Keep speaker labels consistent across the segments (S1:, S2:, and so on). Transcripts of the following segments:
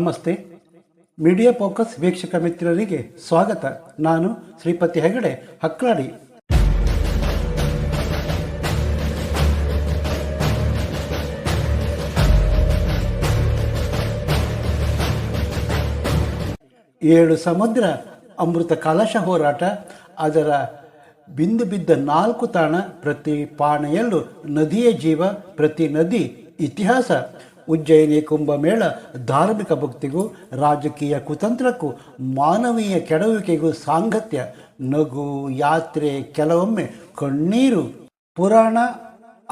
S1: ನಮಸ್ತೆ. Media focus ವೀಕ್ಷಕ ಮಿತ್ರರಿಗೆ ಸ್ವಾಗತ. ನಾನು ಶ್ರೀಪತಿ ಹೆಗಡೆ ಹಕ್ಲಾಡಿ ಏಳು ಸಮುದ್ರ, ಅಮೃತ ಕಲಶ ಹೋರಾಟ, ಅದರ ಬಿಂದು ಬಿದ್ದ ನಾಲ್ಕು ತಾಣ, ಪ್ರತಿ ಪಾಣೆಯಲ್ಲೂ ನದಿಯ ಜೀವ, ಪ್ರತಿ ನದಿ ಇತಿಹಾಸ. ಉಜ್ಜಯಿನಿ ಕುಂಭಮೇಳ ಧಾರ್ಮಿಕ ಭಕ್ತಿಗೂ, ರಾಜಕೀಯ ಕುತಂತ್ರಕ್ಕೂ, ಮಾನವೀಯ ಕೆಡವಿಕೆಗೂ ಸಾಂಗತ್ಯ, ನಗು, ಯಾತ್ರೆ, ಕೆಲವೊಮ್ಮೆ ಕಣ್ಣೀರು, ಪುರಾಣ,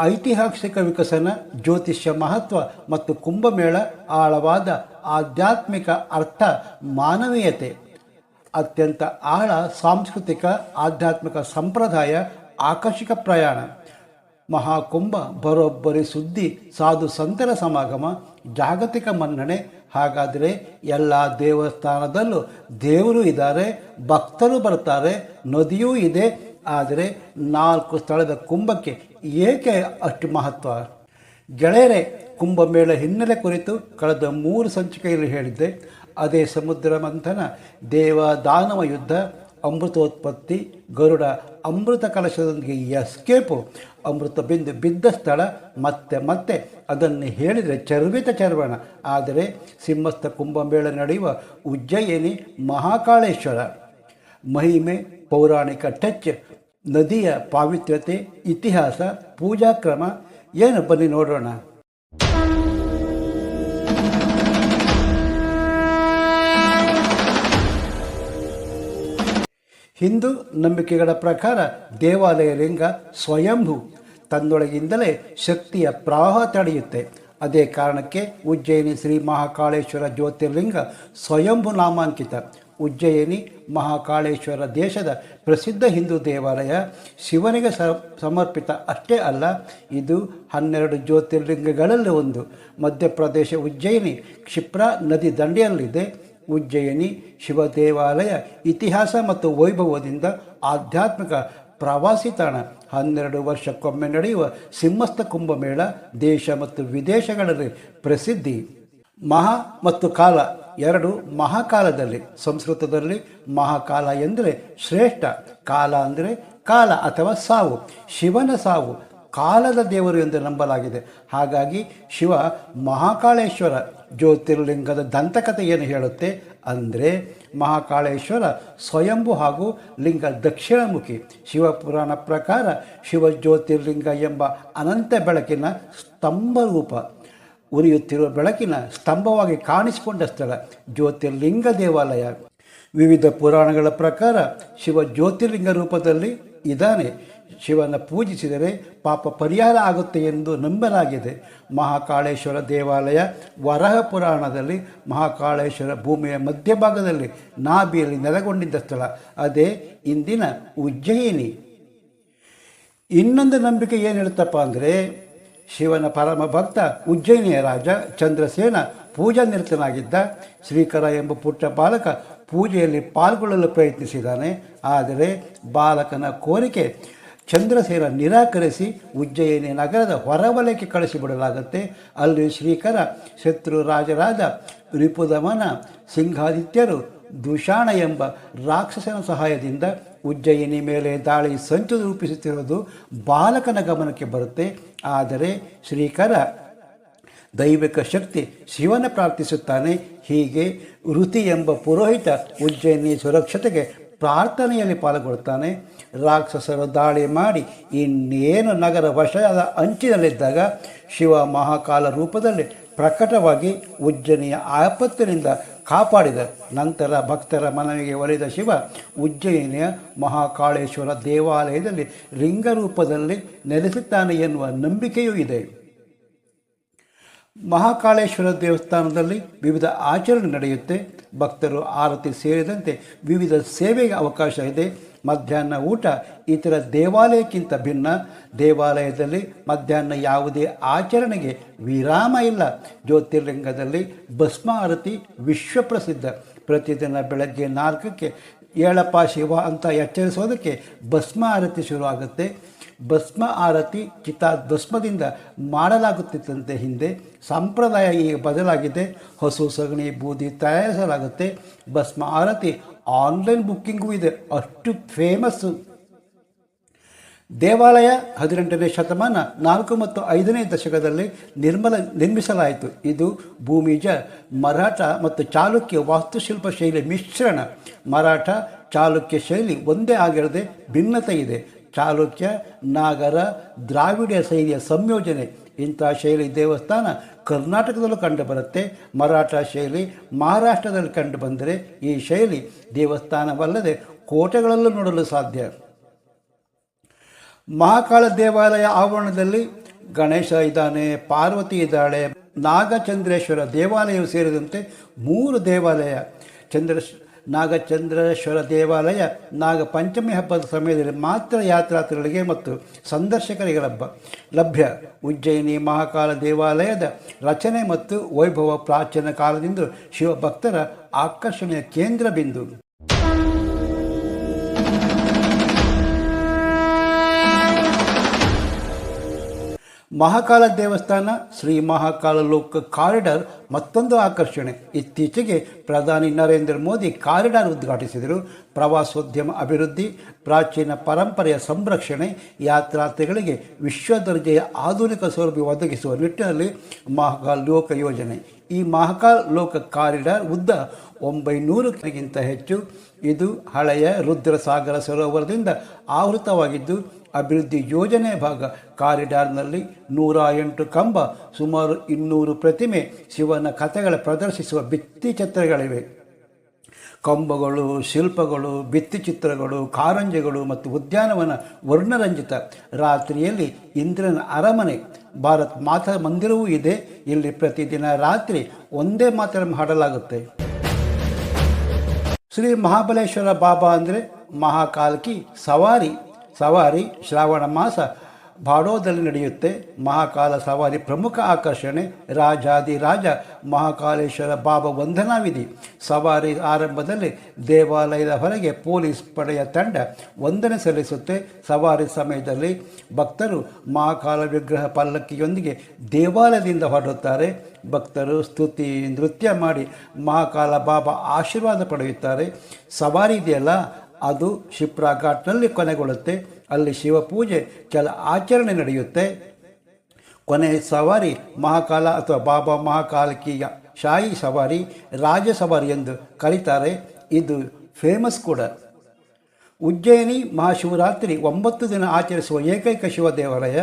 S1: ಐತಿಹಾಸಿಕ ವಿಕಸನ, ಜ್ಯೋತಿಷ್ಯ ಮಹತ್ವ ಮತ್ತು ಕುಂಭಮೇಳ ಆಳವಾದ ಆಧ್ಯಾತ್ಮಿಕ ಅರ್ಥ ಮಾನವೀಯತೆ. ಅತ್ಯಂತ ಆಳ ಸಾಂಸ್ಕೃತಿಕ, ಆಧ್ಯಾತ್ಮಿಕ ಸಂಪ್ರದಾಯ, ಆಕರ್ಷಕ ಪ್ರಯಾಣ. ಮಹಾಕುಂಭ, ಬರೋಬ್ಬರಿ ಸುದ್ದಿ, ಸಾಧು ಸಂತರ ಸಮಾಗಮ, ಜಾಗತಿಕ ಮನ್ನಣೆ. ಹಾಗಾದರೆ ಎಲ್ಲ ದೇವಸ್ಥಾನದಲ್ಲೂ ದೇವರು ಇದ್ದಾರೆ, ಭಕ್ತರು ಬರ್ತಾರೆ, ನದಿಯೂ ಇದೆ. ಆದರೆ ನಾಲ್ಕು ಸ್ಥಳದ ಕುಂಭಕ್ಕೆ ಏಕೆ ಅಷ್ಟು ಮಹತ್ವ? ಗೆಳೆಯರೆ ಕುಂಭಮೇಳ ಹಿನ್ನೆಲೆ ಕುರಿತು ಕಳೆದ ಮೂರು ಸಂಚಿಕೆಯಲ್ಲಿ ಹೇಳಿದ್ದೆ. ಅದೇ ಸಮುದ್ರ ಮಂಥನ ದೇವ ದಾನವ ಯುದ್ಧ ಅಮೃತೋತ್ಪತ್ತಿ, ಗರುಡ ಅಮೃತ ಕಲಶದೊಂದಿಗೆ ಎಸ್ಕೇಪು ಅಮೃತ ಬಿಂದು ಬಿದ್ದ ಸ್ಥಳ, ಮತ್ತೆ ಮತ್ತೆ ಅದನ್ನು ಹೇಳಿದರೆ ಚರ್ವಿತ ಚರ್ವಣ. ಆದರೆ ಸಿಂಹಸ್ಥ ಕುಂಭಮೇಳ ನಡೆಯುವ ಉಜ್ಜಯಿನಿ ಮಹಾಕಾಳೇಶ್ವರ. ಮಹಿಮೆ, ಪೌರಾಣಿಕ ಟಚ್, ನದಿಯ ಪಾವಿತ್ರ್ಯತೆ, ಇತಿಹಾಸ, ಪೂಜಾಕ್ರಮ. ಏನು ಬನ್ನಿ ನೋಡೋಣ. ಹಿಂದೂ ನಂಬಿಕೆಗಳ ಪ್ರಕಾರ ದೇವಾಲಯ ಲಿಂಗ ಸ್ವಯಂಭು. ತನ್ನೊಳಗಿಂದಲೇ ಶಕ್ತಿಯ ಪ್ರವಾಹ ತಡೆಯುತ್ತೆ. ಅದೇ ಕಾರಣಕ್ಕೆ ಉಜ್ಜಯಿನಿ ಶ್ರೀ ಮಹಾಕಾಳೇಶ್ವರ ಜ್ಯೋತಿರ್ಲಿಂಗ ಸ್ವಯಂಭು ನಾಮಾಂಕಿತ. ಉಜ್ಜಯಿನಿ ಮಹಾಕಾಳೇಶ್ವರ ದೇಶದ ಪ್ರಸಿದ್ಧ ಹಿಂದೂ ದೇವಾಲಯ ಶಿವನಿಗೆ ಸಮರ್ಪಿತ ಅಷ್ಟೇ ಅಲ್ಲ, ಇದು ಹನ್ನೆರಡು ಜ್ಯೋತಿರ್ಲಿಂಗಗಳಲ್ಲಿ ಒಂದು. ಮಧ್ಯಪ್ರದೇಶ ಉಜ್ಜಯಿನಿ ಕ್ಷಿಪ್ರಾ ನದಿ ದಂಡೆಯಲ್ಲಿದೆ. ಉಜ್ಜಯಿನಿ ಶಿವ ದೇವಾಲಯ ಇತಿಹಾಸ ಮತ್ತು ವೈಭವದಿಂದ ಆಧ್ಯಾತ್ಮಿಕ ಪ್ರವಾಸಿ ತಾಣ. ಹನ್ನೆರಡು ವರ್ಷಕ್ಕೊಮ್ಮೆ ನಡೆಯುವ ಸಿಂಹಸ್ಥ ಕುಂಭಮೇಳ ದೇಶ ಮತ್ತು ವಿದೇಶಗಳಲ್ಲಿ ಪ್ರಸಿದ್ಧಿ. ಮಹಾ ಮತ್ತು ಕಾಲ ಎರಡು ಮಹಾಕಾಲದಲ್ಲಿ, ಸಂಸ್ಕೃತದಲ್ಲಿ ಮಹಾಕಾಲ ಎಂದರೆ ಶ್ರೇಷ್ಠ, ಕಾಲ ಅಂದರೆ ಕಾಲ ಅಥವಾ ಸಾವು, ಶಿವನ ಸಾವು ಕಾಲದ ದೇವರು ಎಂದು ನಂಬಲಾಗಿದೆ. ಹಾಗಾಗಿ ಶಿವ ಮಹಾಕಾಳೇಶ್ವರ ಜ್ಯೋತಿರ್ಲಿಂಗದ ದಂತಕತೆ ಏನು ಹೇಳುತ್ತೆ. ಅಂದರೆ ಮಹಾಕಾಳೇಶ್ವರ ಸ್ವಯಂಭು ಹಾಗೂ ಲಿಂಗ ದಕ್ಷಿಣಮುಖಿ. ಶಿವಪುರಾಣ ಪ್ರಕಾರ ಶಿವ ಜ್ಯೋತಿರ್ಲಿಂಗ ಎಂಬ ಅನಂತ ಬೆಳಕಿನ ಸ್ತಂಭ ರೂಪ ಉರಿಯುತ್ತಿರುವ ಬೆಳಕಿನ ಸ್ತಂಭವಾಗಿ ಕಾಣಿಸಿಕೊಂಡ ಸ್ಥಳ ಜ್ಯೋತಿರ್ಲಿಂಗ ದೇವಾಲಯ. ವಿವಿಧ ಪುರಾಣಗಳ ಪ್ರಕಾರ ಶಿವ ಜ್ಯೋತಿರ್ಲಿಂಗ ರೂಪದಲ್ಲಿ ಇದ್ದಾನೆ. ಶಿವನ ಪೂಜಿಸಿದರೆ ಪಾಪ ಪರಿಹಾರ ಆಗುತ್ತೆ ಎಂದು ನಂಬಲಾಗಿದೆ. ಮಹಾಕಾಳೇಶ್ವರ ದೇವಾಲಯ ವರಹ ಪುರಾಣದಲ್ಲಿ ಮಹಾಕಾಳೇಶ್ವರ ಭೂಮಿಯ ಮಧ್ಯಭಾಗದಲ್ಲಿ ನಾಭಿಯಲ್ಲಿ ನೆಲೆಗೊಂಡಿದ್ದ ಸ್ಥಳ. ಅದೇ ಇಂದಿನ ಉಜ್ಜಯಿನಿ. ಇನ್ನೊಂದು ನಂಬಿಕೆ ಏನು ಹೇಳುತ್ತಪ್ಪ ಅಂದರೆ, ಶಿವನ ಪರಮ ಭಕ್ತ ಉಜ್ಜಯಿನಿಯ ರಾಜ ಚಂದ್ರಸೇನ ಪೂಜಾ ನಿರತನಾಗಿದ್ದ ಶ್ರೀಕರ ಎಂಬ ಪುಟ್ಟ ಬಾಲಕ ಪೂಜೆಯಲ್ಲಿ ಪಾಲ್ಗೊಳ್ಳಲು ಪ್ರಯತ್ನಿಸಿದ್ದಾನೆ. ಆದರೆ ಬಾಲಕನ ಕೋರಿಕೆ ಚಂದ್ರಸೇನ ನಿರಾಕರಿಸಿ ಉಜ್ಜಯಿನಿ ನಗರದ ಹೊರವಲಯಕ್ಕೆ ಕಳಿಸಿಬಿಡಲಾಗುತ್ತೆ. ಅಲ್ಲಿ ಶ್ರೀಕರ, ಶತ್ರು ರಾಜರಾದ ರಿಪುದಮನ, ಸಿಂಹಾದಿತ್ಯರು, ದುಷಾಣ ಎಂಬ ರಾಕ್ಷಸನ ಸಹಾಯದಿಂದ ಉಜ್ಜಯಿನಿ ಮೇಲೆ ದಾಳಿ ಸಂಚು ರೂಪಿಸುತ್ತಿರುವುದು ಬಾಲಕನ ಗಮನಕ್ಕೆ ಬರುತ್ತೆ. ಆದರೆ ಶ್ರೀಕರ ದೈವಿಕ ಶಕ್ತಿ ಶಿವನ ಪ್ರಾರ್ಥಿಸುತ್ತಾನೆ. ಹೀಗೆ ಋತಿ ಎಂಬ ಪುರೋಹಿತ ಉಜ್ಜಯಿನಿ ಸುರಕ್ಷತೆಗೆ ಪ್ರಾರ್ಥನೆಯಲ್ಲಿ ಪಾಲ್ಗೊಳ್ತಾನೆ ರಾಕ್ಷಸರು ದಾಳಿ ಮಾಡಿ ಇನ್ನೇನು ನಗರ ವಶದ ಅಂಚಿನಲ್ಲಿದ್ದಾಗ ಶಿವ ಮಹಾಕಾಲ ರೂಪದಲ್ಲಿ ಪ್ರಕಟವಾಗಿ ಉಜ್ಜನಿಯ ಆಪತ್ತಿನಿಂದ ಕಾಪಾಡಿದ. ನಂತರ ಭಕ್ತರ ಮನವಿಗೆ ಒಲಿದ ಶಿವ ಉಜ್ಜಯಿನಿಯ ಮಹಾಕಾಳೇಶ್ವರ ದೇವಾಲಯದಲ್ಲಿ ಲಿಂಗರೂಪದಲ್ಲಿ ನೆಲೆಸುತ್ತಾನೆ ಎನ್ನುವ ನಂಬಿಕೆಯೂ ಇದೆ. ಮಹಾಕಾಳೇಶ್ವರ ದೇವಸ್ಥಾನದಲ್ಲಿ ವಿವಿಧ ಆಚರಣೆ ನಡೆಯುತ್ತೆ. ಭಕ್ತರು ಆರತಿ ಸೇರಿದಂತೆ ವಿವಿಧ ಸೇವೆಗೆ ಅವಕಾಶ ಇದೆ. ಮಧ್ಯಾಹ್ನ ಊಟ ಇತರ ದೇವಾಲಯಕ್ಕಿಂತ ಭಿನ್ನ. ದೇವಾಲಯದಲ್ಲಿ ಮಧ್ಯಾಹ್ನ ಯಾವುದೇ ಆಚರಣೆಗೆ ವಿರಾಮ ಇಲ್ಲ. ಜ್ಯೋತಿರ್ಲಿಂಗದಲ್ಲಿ ಭಸ್ಮ ಆರತಿ ವಿಶ್ವಪ್ರಸಿದ್ಧ. ಪ್ರತಿದಿನ ಬೆಳಗ್ಗೆ ನಾಲ್ಕಕ್ಕೆ ಏಳಪ್ಪ ಶಿವ ಅಂತ ಎಚ್ಚರಿಸೋದಕ್ಕೆ ಭಸ್ಮ ಆರತಿ ಶುರು ಆಗುತ್ತೆ ಭಸ್ಮ ಆರತಿ ಚಿತಾ ಭಸ್ಮದಿಂದ ಮಾಡಲಾಗುತ್ತಿತ್ತಂತೆ ಹಿಂದೆ ಸಂಪ್ರದಾಯ ಈಗ ಬದಲಾಗಿದೆ. ಹಸು ಸಗಣಿ ಬೂದಿ ತಯಾರಿಸಲಾಗುತ್ತೆ. ಭಸ್ಮ ಆರತಿ ಆನ್ಲೈನ್ ಬುಕ್ಕಿಂಗೂ ಇದೆ. ಅಷ್ಟು ಫೇಮಸ್ಸು. ದೇವಾಲಯ ಹದಿನೆಂಟನೇ ಶತಮಾನ ನಾಲ್ಕು ಮತ್ತು ಐದನೇ ದಶಕದಲ್ಲಿ ನಿರ್ಮಲ ನಿರ್ಮಿಸಲಾಯಿತು. ಇದು ಭೂಮಿಜ, ಮರಾಠ ಮತ್ತು ಚಾಲುಕ್ಯ ವಾಸ್ತುಶಿಲ್ಪ ಶೈಲಿ ಮಿಶ್ರಣ. ಮರಾಠ ಚಾಲುಕ್ಯ ಶೈಲಿ ಒಂದೇ ಆಗಿರದೆ ಭಿನ್ನತೆ ಇದೆ. ಚಾಲುಕ್ಯ, ನಾಗರ, ದ್ರಾವಿಡ ಶೈಲಿಯ ಸಂಯೋಜನೆ. ಇಂಥ ಶೈಲಿ ದೇವಸ್ಥಾನ ಕರ್ನಾಟಕದಲ್ಲೂ ಕಂಡುಬರುತ್ತೆ ಮರಾಠ ಶೈಲಿ ಮಹಾರಾಷ್ಟ್ರದಲ್ಲಿ ಕಂಡುಬಂದರೆ ಈ ಶೈಲಿ ದೇವಸ್ಥಾನವಲ್ಲದೆ ಕೋಟೆಗಳಲ್ಲೂ ನೋಡಲು ಸಾಧ್ಯ. ಮಹಾಕಾಳ ದೇವಾಲಯ ಆವರಣದಲ್ಲಿ ಗಣೇಶ ಇದ್ದಾನೆ, ಪಾರ್ವತಿ ಇದ್ದಾಳೆ, ನಾಗಚಂದ್ರೇಶ್ವರ ದೇವಾಲಯವು ಸೇರಿದಂತೆ ಮೂರು ದೇವಾಲಯ. ಚಂದ್ರ ನಾಗಚಂದ್ರೇಶ್ವರ ದೇವಾಲಯ ನಾಗ ಪಂಚಮಿ ಹಬ್ಬದ ಸಮಯದಲ್ಲಿ ಮಾತ್ರ ಯಾತ್ರಾರ್ಥಿಗಳಿಗೆ ಮತ್ತು ಸಂದರ್ಶಕರಿಗೆ ಲಭ್ಯ. ಲಭ್ಯ. ಉಜ್ಜಯಿನಿ ಮಹಾಕಾಲ ದೇವಾಲಯದ ರಚನೆ ಮತ್ತು ವೈಭವ ಪ್ರಾಚೀನ ಕಾಲದಿಂದ ಶಿವಭಕ್ತರ ಆಕರ್ಷಣೆಯ ಕೇಂದ್ರ ಬಿಂದು ಮಹಾಕಾಲ ದೇವಸ್ಥಾನ, ಶ್ರೀ ಮಹಾಕಾಲ ಲೋಕ ಕಾರಿಡಾರ್, ಮತ್ತೊಂದು ಆಕರ್ಷಣೆ. ಇತ್ತೀಚೆಗೆ ಪ್ರಧಾನಿ ನರೇಂದ್ರ ಮೋದಿ ಕಾರಿಡಾರ್ ಉದ್ಘಾಟಿಸಿದರು. ಪ್ರವಾಸೋದ್ಯಮ ಅಭಿವೃದ್ಧಿ, ಪ್ರಾಚೀನ ಪರಂಪರೆಯ ಸಂರಕ್ಷಣೆ, ಯಾತ್ರಾರ್ಥಿಗಳಿಗೆ ವಿಶ್ವ ದರ್ಜೆಯ ಆಧುನಿಕ ಸೌಲಭ್ಯ ಒದಗಿಸುವ ನಿಟ್ಟಿನಲ್ಲಿ ಮಹಾಕಾಲ್ ಲೋಕ ಯೋಜನೆ. ಈ ಮಹಾಕಾಲ್ ಲೋಕ ಕಾರಿಡಾರ್ ಉದ್ದ ಒಂಬೈನೂರಕ್ಕಿಂತ ಹೆಚ್ಚು. ಇದು ಹಳೆಯ ರುದ್ರಸಾಗರ ಸರೋವರದಿಂದ ಆವೃತವಾಗಿದ್ದು ಅಭಿವೃದ್ಧಿ ಯೋಜನೆ ಭಾಗ ಕಾರಿಡಾರ್ನಲ್ಲಿ ನೂರ ಎಂಟು ಕಂಬ, ಸುಮಾರು ಇನ್ನೂರು ಪ್ರತಿಮೆ ಶಿವನ ಕಥೆಗಳ ಪ್ರದರ್ಶಿಸುವ ಭಿತ್ತಿ ಚಿತ್ರಗಳಿವೆ. ಕಂಬಗಳು, ಶಿಲ್ಪಗಳು ಭಿತ್ತಿಚಿತ್ರಗಳು ಕಾರಂಜಿಗಳು ಮತ್ತು ಉದ್ಯಾನವನ ವರ್ಣರಂಜಿತ. ರಾತ್ರಿಯಲ್ಲಿ ಇಂದ್ರನ ಅರಮನೆ, ಭಾರತ್ ಮಾತಾ ಮಂದಿರವೂ ಇದೆ. ಇಲ್ಲಿ ಪ್ರತಿದಿನ ರಾತ್ರಿ ಒಂದೇ ಮಾತ್ರ ಹಾಡಲಾಗುತ್ತೆ. ಶ್ರೀ ಮಹಾಬಲೇಶ್ವರ ಬಾಬಾ ಅಂದರೆ ಮಹಾಕಾಲ್ಕಿ ಸವಾರಿ. ಸವಾರಿ ಶ್ರಾವಣ ಮಾಸ ಬಾಡೋದಲ್ಲಿ ನಡೆಯುತ್ತೆ. ಮಹಾಕಾಲ ಸವಾರಿ ಪ್ರಮುಖ ಆಕರ್ಷಣೆ ರಾಜಾದಿ ರಾಜ ಮಹಾಕಾಲೇಶ್ವರ ಬಾಬಾ ವಂದನಾ ವಿಧಿ ಸವಾರಿ ಆರಂಭದಲ್ಲಿ ದೇವಾಲಯದ ಹೊರಗೆ ಪೊಲೀಸ್ ಪಡೆಯ ತಂಡ ವಂದನೆ ಸಲ್ಲಿಸುತ್ತೆ. ಸವಾರಿ ಸಮಯದಲ್ಲಿ ಭಕ್ತರು ಮಹಾಕಾಲ ವಿಗ್ರಹ ಪಲ್ಲಕ್ಕಿಯೊಂದಿಗೆ ದೇವಾಲಯದಿಂದ ಹೊರಡುತ್ತಾರೆ. ಭಕ್ತರು ಸ್ತುತಿ ನೃತ್ಯ ಮಾಡಿ ಮಹಾಕಾಲ ಬಾಬಾ ಆಶೀರ್ವಾದ ಪಡೆಯುತ್ತಾರೆ. ಸವಾರಿ ಇದೆಯಲ್ಲ ಅದು ಶಿಪ್ರಾ ಘಾಟ್ನಲ್ಲಿ ಕೊನೆಗೊಳ್ಳುತ್ತೆ. ಅಲ್ಲಿ ಶಿವಪೂಜೆ, ಕೆಲ ಆಚರಣೆ ನಡೆಯುತ್ತೆ. ಕೊನೆ ಸವಾರಿ, ಮಹಾಕಾಲ ಅಥವಾ ಬಾಬಾ ಮಹಾಕಾಲಕಿಯ ಶಾಹಿ ಸವಾರಿ, ರಾಜ ಸವಾರಿ ಎಂದು ಕರೀತಾರೆ. ಇದು ಫೇಮಸ್ ಕೂಡ. ಉಜ್ಜಯಿನಿ ಮಹಾಶಿವರಾತ್ರಿ ಒಂಬತ್ತು ದಿನ ಆಚರಿಸುವ ಏಕೈಕ ಶಿವ ದೇವಾಲಯ.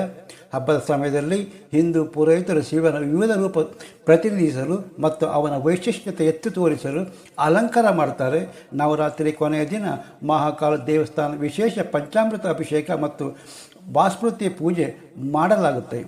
S1: ಹಬ್ಬದ ಸಮಯದಲ್ಲಿ ಹಿಂದೂ ಪುರೋಹಿತರು ಶಿವನ ವಿವಿಧ ರೂಪ ಪ್ರತಿನಿಧಿಸಲು ಮತ್ತು ಅವನ ವೈಶಿಷ್ಟ್ಯತೆ ಎತ್ತಿ ತೋರಿಸಲು ಅಲಂಕಾರ ಮಾಡ್ತಾರೆ ನವರಾತ್ರಿ ಕೊನೆಯ ದಿನ ಮಹಾಕಾಲ ದೇವಸ್ಥಾನ ವಿಶೇಷ ಪಂಚಾಮೃತ ಅಭಿಷೇಕ ಮತ್ತು ಬಾಸ್ಮೃತಿ ಪೂಜೆ ಮಾಡಲಾಗುತ್ತೆ.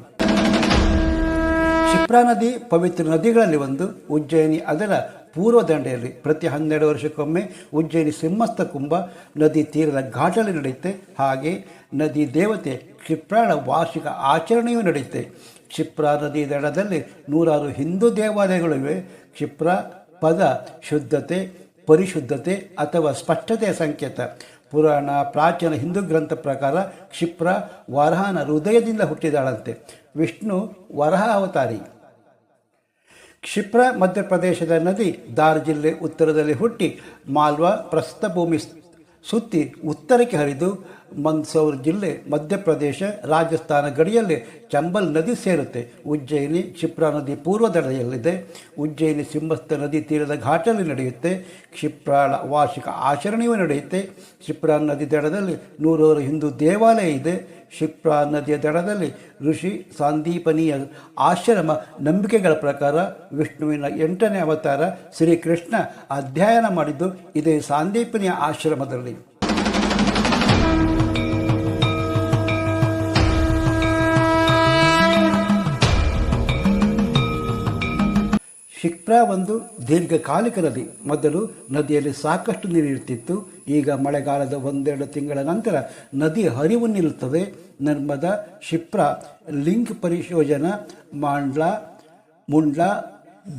S1: ಕ್ಷಿಪ್ರಾ ನದಿ ಪವಿತ್ರ ನದಿಗಳಲ್ಲಿ ಒಂದು, ಉಜ್ಜಯಿನಿ ಅದರ ಪೂರ್ವ ದಂಡೆಯಲ್ಲಿ ಪ್ರತಿ ಹನ್ನೆರಡು ವರ್ಷಕ್ಕೊಮ್ಮೆ ಉಜ್ಜಯಿನಿ ಸಿಂಹಸ್ಥ ಕುಂಭ ನದಿ ತೀರದ ಘಾಟಲ್ಲಿ ನಡೆಯುತ್ತೆ. ಹಾಗೆ ನದಿ ದೇವತೆ ಕ್ಷಿಪ್ರಾಳ ವಾರ್ಷಿಕ ಆಚರಣೆಯೂ ನಡೆಯುತ್ತೆ. ಕ್ಷಿಪ್ರಾ ನದಿ ದಡದಲ್ಲಿ ನೂರಾರು ಹಿಂದೂ ದೇವಾಲಯಗಳಿವೆ. ಕ್ಷಿಪ್ರ ಪದ ಶುದ್ಧತೆ, ಪರಿಶುದ್ಧತೆ ಅಥವಾ ಸ್ಪಷ್ಟತೆಯ ಸಂಕೇತ. ಪುರಾಣ, ಪ್ರಾಚೀನ ಹಿಂದೂ ಗ್ರಂಥ ಪ್ರಕಾರ ಕ್ಷಿಪ್ರ ವರಹನ ಹೃದಯದಿಂದ ಹುಟ್ಟಿದಾಳಂತೆ. ವಿಷ್ಣು ವರಹ ಅವತಾರಿ ಕ್ಷಿಪ್ರ ಮಧ್ಯಪ್ರದೇಶದ ನದಿ ದಾರ್ ಜಿಲ್ಲೆ ಉತ್ತರದಲ್ಲಿ ಹುಟ್ಟಿ ಮಾಲ್ವಾ ಪ್ರಸ್ಥಭೂಮಿ ಸುತ್ತಿ ಉತ್ತರಕ್ಕೆ ಹರಿದು ಮಂದಸೌರ್ ಜಿಲ್ಲೆ ಮಧ್ಯಪ್ರದೇಶ, ರಾಜಸ್ಥಾನ ಗಡಿಯಲ್ಲಿ ಚಂಬಲ್ ನದಿ ಸೇರುತ್ತೆ. ಉಜ್ಜಯಿನಿ, ಕ್ಷಿಪ್ರಾ ನದಿ ಪೂರ್ವ ದಡದಲ್ಲಿದೆ ಉಜ್ಜಯಿನಿ ಸಿಂಹಸ್ಥ ನದಿ ತೀರದ ಘಾಟಲ್ಲಿ ನಡೆಯುತ್ತೆ. ಕ್ಷಿಪ್ರಾಳ ವಾರ್ಷಿಕ ಆಚರಣೆಯೂ ನಡೆಯುತ್ತೆ. ಕ್ಷಿಪ್ರಾ ನದಿ ದಡದಲ್ಲಿ ನೂರಾರು ಹಿಂದೂ ದೇವಾಲಯ ಇದೆ. ಕ್ಷಿಪ್ರಾ ನದಿಯ ದಡದಲ್ಲಿ ಋಷಿ ಸಾಂದೀಪನೀಯ ಆಶ್ರಮ ನಂಬಿಕೆಗಳ ಪ್ರಕಾರ ವಿಷ್ಣುವಿನ ಎಂಟನೇ ಅವತಾರ ಶ್ರೀಕೃಷ್ಣ ಅಧ್ಯಯನ ಮಾಡಿದ್ದು ಇದೇ ಸಾಂದೀಪನಿಯ ಆಶ್ರಮದಲ್ಲಿ. ಶಿಪ್ರಾ ಒಂದು ದೀರ್ಘಕಾಲಿಕ ನದಿ ಮೊದಲು ನದಿಯಲ್ಲಿ ಸಾಕಷ್ಟು ನೀರು ಇರ್ತಿತ್ತು ಈಗ ಮಳೆಗಾಲದ ಒಂದೆರಡು ತಿಂಗಳ ನಂತರ ನದಿ ಹರಿವು ನಿಲ್ಲುತ್ತದೆ ನರ್ಮದಾ, ಶಿಪ್ರಾ, ಲಿಂಕ್ ಪರಿಶೋಧನಾ ಮಾಂಡ್ಲಾ, ಮುಂಡ್ಲಾ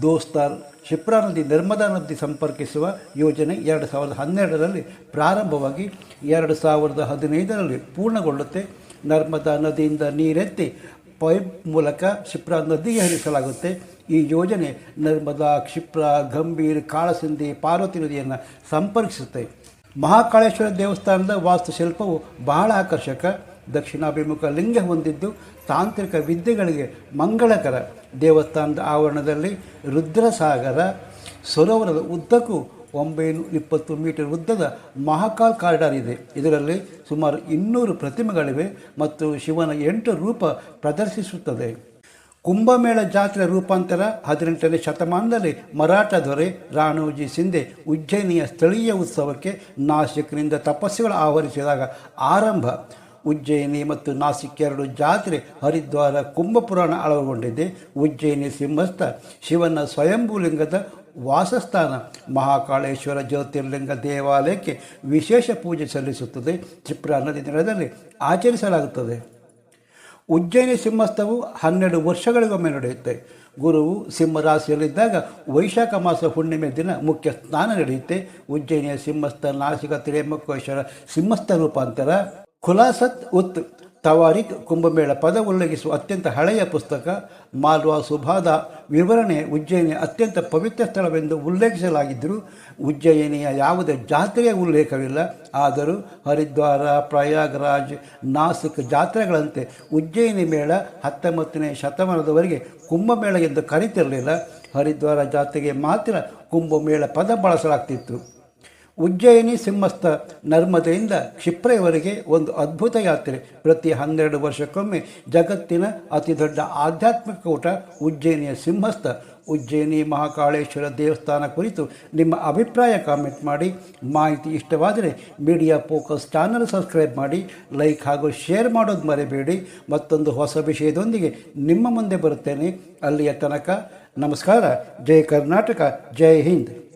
S1: ದೋಸ್ತಾಲ್ ಶಿಪ್ರಾ ನದಿ, ನರ್ಮದಾ ನದಿ ಸಂಪರ್ಕಿಸುವ ಯೋಜನೆ ಎರಡು ಸಾವಿರದ ಹನ್ನೆರಡರಲ್ಲಿ ಪ್ರಾರಂಭವಾಗಿ ಎರಡು ಸಾವಿರದ ಹದಿನೈದರಲ್ಲಿ ಪೂರ್ಣಗೊಳ್ಳುತ್ತೆ. ನರ್ಮದಾ ನದಿಯಿಂದ ನೀರೆತ್ತಿ ಪೈಪ್ ಮೂಲಕ ಕ್ಷಿಪ್ರಾ ನದಿಗೆ ಹರಿಸಲಾಗುತ್ತೆ ಈ ಯೋಜನೆ ನರ್ಮದಾ, ಕ್ಷಿಪ್ರ, ಗಂಭೀರ್ ಕಾಳಸಿಂದಿ ಪಾರ್ವತಿ ನದಿಯನ್ನು ಸಂಪರ್ಕಿಸುತ್ತೆ. ಮಹಾಕಾಳೇಶ್ವರ ದೇವಸ್ಥಾನದ ವಾಸ್ತುಶಿಲ್ಪವು ಬಹಳ ಆಕರ್ಷಕ. ದಕ್ಷಿಣಾಭಿಮುಖ ಲಿಂಗ ಹೊಂದಿದ್ದು ತಾಂತ್ರಿಕ ವಿದ್ಯೆಗಳಿಗೆ ಮಂಗಳಕರ. ದೇವಸ್ಥಾನದ ಆವರಣದಲ್ಲಿ ರುದ್ರಸಾಗರ, ಸರೋವರದ ಉದ್ದಕ್ಕೂ ಒಂಬೈನೂರ ಇಪ್ಪತ್ತು ಮೀಟರ್ ಉದ್ದದ ಮಹಾಕಾಲ್ ಕಾರಿಡಾರ್ ಇದೆ. ಇದರಲ್ಲಿ ಸುಮಾರು ಇನ್ನೂರು ಪ್ರತಿಮೆಗಳಿವೆ ಮತ್ತು ಶಿವನ ಎಂಟು ರೂಪ ಪ್ರದರ್ಶಿಸುತ್ತದೆ. ಕುಂಭಮೇಳ ಜಾತ್ರೆ ರೂಪಾಂತರ ಹದಿನೆಂಟನೇ ಶತಮಾನದಲ್ಲಿ ಮರಾಠ ದೊರೆ ರಾಣೋಜಿ ಸಿಂಧೆ ಉಜ್ಜಯಿನಿಯ ಸ್ಥಳೀಯ ಉತ್ಸವಕ್ಕೆ ನಾಸಿಕ್ನಿಂದ ತಪಸ್ಸುಗಳು ಆವರಿಸಿದಾಗ ಆರಂಭ. ಉಜ್ಜಯಿನಿ ಮತ್ತು ನಾಸಿಕ್ ಎರಡು ಜಾತ್ರೆ ಹರಿದ್ವಾರ ಕುಂಭಪುರಾಣ ಅಳವಗೊಂಡಿದೆ ಉಜ್ಜಯಿನಿ ಸಿಂಹಸ್ಥ ಶಿವನ ಸ್ವಯಂಭೂಲಿಂಗದ ವಾಸಸ್ಥಾನ. ಮಹಾಕಾಳೇಶ್ವರ ಜ್ಯೋತಿರ್ಲಿಂಗ ದೇವಾಲಯಕ್ಕೆ ವಿಶೇಷ ಪೂಜೆ ಸಲ್ಲಿಸುತ್ತದೆ. ಕ್ಷಿಪ್ರಾ ನದಿ ದಿನದಲ್ಲಿ ಆಚರಿಸಲಾಗುತ್ತದೆ. ಉಜ್ಜಯಿನಿ ಸಿಂಹಸ್ಥವು ಹನ್ನೆರಡು ವರ್ಷಗಳಿಗೊಮ್ಮೆ ನಡೆಯುತ್ತೆ. ಗುರುವು ಸಿಂಹರಾಶಿಯಲ್ಲಿದ್ದಾಗ ವೈಶಾಖ ಮಾಸ ಹುಣ್ಣಿಮೆ ದಿನ ಮುಖ್ಯ ಸ್ನಾನ ನಡೆಯುತ್ತೆ. ಉಜ್ಜಯಿನಿಯ ಸಿಂಹಸ್ಥ ನಾಸಿಕ, ತಿರೇಮಕ್ಕೇಶ್ವರ ಸಿಂಹಸ್ಥ ರೂಪಾಂತರ. ಖುಲಾಸತ್ ಉತ್ ತವಾರಿಕ್ ಕುಂಭಮೇಳ ಪದ ಉಲ್ಲೇಖಿಸುವ ಅತ್ಯಂತ ಹಳೆಯ ಪುಸ್ತಕ ಮಾಲ್ವಾ ಸುಭಾದ ವಿವರಣೆ ಉಜ್ಜಯಿನಿಯ ಅತ್ಯಂತ ಪವಿತ್ರ ಸ್ಥಳವೆಂದು ಉಲ್ಲೇಖಿಸಲಾಗಿದ್ದರೂ ಉಜ್ಜಯಿನಿಯ ಯಾವುದೇ ಜಾತ್ರೆಯ ಉಲ್ಲೇಖವಿಲ್ಲ. ಆದರೂ ಹರಿದ್ವಾರ, ಪ್ರಯಾಗ್ರಾಜ್, ನಾಸಿಕ್ ಜಾತ್ರೆಗಳಂತೆ ಉಜ್ಜಯಿನಿ ಮೇಳ ಹತ್ತೊಂಬತ್ತನೇ ಶತಮಾನದವರೆಗೆ ಕುಂಭಮೇಳ ಎಂದು ಕರೀತಿರಲಿಲ್ಲ. ಹರಿದ್ವಾರ ಜಾತ್ರೆಗೆ ಮಾತ್ರ ಕುಂಭಮೇಳ ಪದ ಬಳಸಲಾಗ್ತಿತ್ತು. ಉಜ್ಜಯಿನಿ ಸಿಂಹಸ್ಥ ನರ್ಮದೆಯಿಂದ ಕ್ಷಿಪ್ರೆಯವರೆಗೆ ಒಂದು ಅದ್ಭುತ ಯಾತ್ರೆ. ಪ್ರತಿ ಹನ್ನೆರಡು ವರ್ಷಕ್ಕೊಮ್ಮೆ ಜಗತ್ತಿನ ಅತಿ ದೊಡ್ಡ ಆಧ್ಯಾತ್ಮಿಕ ಕೂಟ ಉಜ್ಜಯಿನಿಯ ಸಿಂಹಸ್ಥ. ಉಜ್ಜಯಿನಿ ಮಹಾಕಾಳೇಶ್ವರ ದೇವಸ್ಥಾನ ಕುರಿತು ನಿಮ್ಮ ಅಭಿಪ್ರಾಯ ಕಾಮೆಂಟ್ ಮಾಡಿ. ಮಾಹಿತಿ ಇಷ್ಟವಾದರೆ ಮೀಡಿಯಾ ಫೋಕಸ್ ಚಾನಲ್ ಸಬ್ಸ್ಕ್ರೈಬ್ ಮಾಡಿ. ಲೈಕ್ ಹಾಗೂ ಶೇರ್ ಮಾಡೋದು ಮರೆಬೇಡಿ. ಮತ್ತೊಂದು ಹೊಸ ವಿಷಯದೊಂದಿಗೆ ನಿಮ್ಮ ಮುಂದೆ ಬರುತ್ತೇನೆ. ಅಲ್ಲಿಯ ತನಕ ನಮಸ್ಕಾರ. ಜೈ ಕರ್ನಾಟಕ. ಜೈ ಹಿಂದ್.